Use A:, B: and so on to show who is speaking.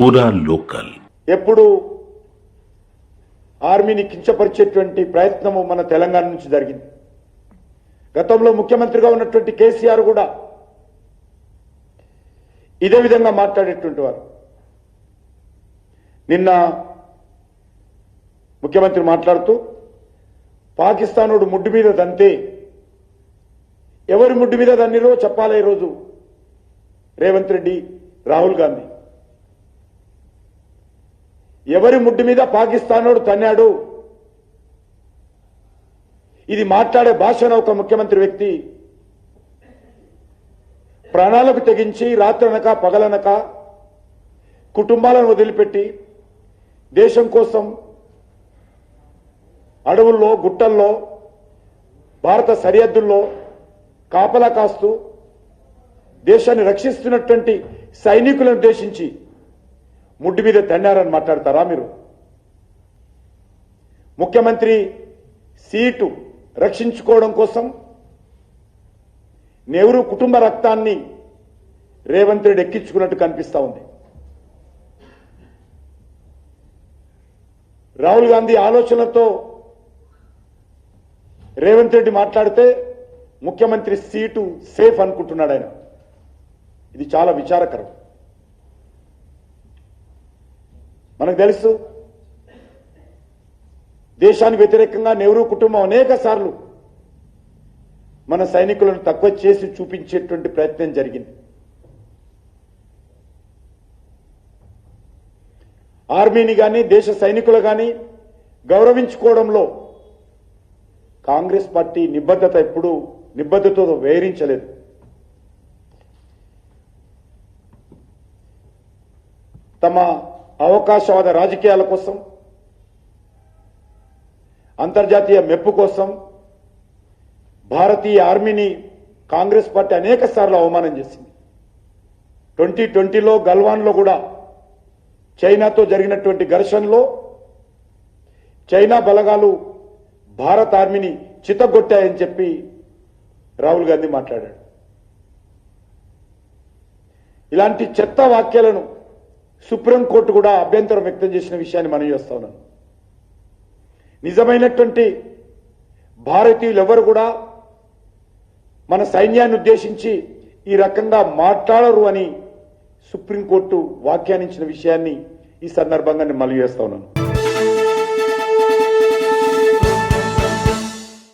A: పూరా లోకల్.
B: ఎప్పుడు ఆర్మీని కించపరిచేటువంటి ప్రయత్నము మన తెలంగాణ నుంచి జరిగింది. గతంలో ముఖ్యమంత్రిగా ఉన్నటువంటి కేసీఆర్ కూడా ఇదే విధంగా మాట్లాడేటువంటి వారు. నిన్న ముఖ్యమంత్రి మాట్లాడుతూ పాకిస్తానుడు ముడ్డు మీద దంతే. ఎవరి ముడ్డు మీద దన్నిరో చెప్పాలి ఈరోజు రేవంత్ రెడ్డి రాహుల్ గాంధీ. ఎవరి ముడ్డు మీద పాకిస్తానోడు తన్నాడు? ఇది మాట్లాడే భాషను ఒక ముఖ్యమంత్రి వ్యక్తి. ప్రాణాలకు తెగించి రాత్రనక పగలనక కుటుంబాలను వదిలిపెట్టి దేశం కోసం అడవుల్లో గుట్టల్లో భారత సరిహద్దుల్లో కాపలా కాస్తూ దేశాన్ని రక్షిస్తున్నటువంటి సైనికులను ఉద్దేశించి ముడ్డు మీద తన్నారని మాట్లాడతారా మీరు? ముఖ్యమంత్రి సీటు రక్షించుకోవడం కోసం నెహ్రూ కుటుంబ రక్తాన్ని రేవంత్ రెడ్డి ఎక్కించుకున్నట్టు కనిపిస్తా ఉంది. రాహుల్ గాంధీ ఆలోచనలతో రేవంత్ రెడ్డి మాట్లాడితే ముఖ్యమంత్రి సీటు సేఫ్ అనుకుంటున్నాడు ఆయన. ఇది చాలా విచారకరం. మనకు తెలుసు. దేశానికి వ్యతిరేకంగా నెహ్రూ కుటుంబం అనేక సార్లు మన సైనికులను తక్కువ చేసి చూపించేటువంటి ప్రయత్నం జరిగింది. ఆర్మీని కానీ దేశ సైనికులు కానీ గౌరవించుకోవడంలో కాంగ్రెస్ పార్టీ నిబద్ధత ఎప్పుడూ నిబద్ధతతో వేరించలేదు. తమ అవకాశవాద రాజకీయాల కోసం అంతర్జాతీయ మెప్పు కోసం భారతీయ ఆర్మీని కాంగ్రెస్ పార్టీ అనేక సార్లు అవమానం చేసింది. ట్వంటీ ట్వంటీలో గల్వాన్లో కూడా చైనాతో జరిగినటువంటి ఘర్షణలో చైనా బలగాలు భారత ఆర్మీని చితగొట్టాయని చెప్పి రాహుల్ గాంధీ మాట్లాడాడు. ఇలాంటి చెత్త వాక్యాలను సుప్రీంకోర్టు కూడా అభ్యంతరం వ్యక్తం చేసిన విషయాన్ని మనం చేస్తా ఉన్నాను నిజమైనటువంటి భారతీయులు ఎవరు కూడా మన సైన్యాన్ని ఉద్దేశించి ఈ రకంగా మాట్లాడరు అని సుప్రీంకోర్టు వ్యాఖ్యానించిన విషయాన్ని ఈ సందర్భంగా నేను మళ్ళీ చేస్తా ఉన్నాను.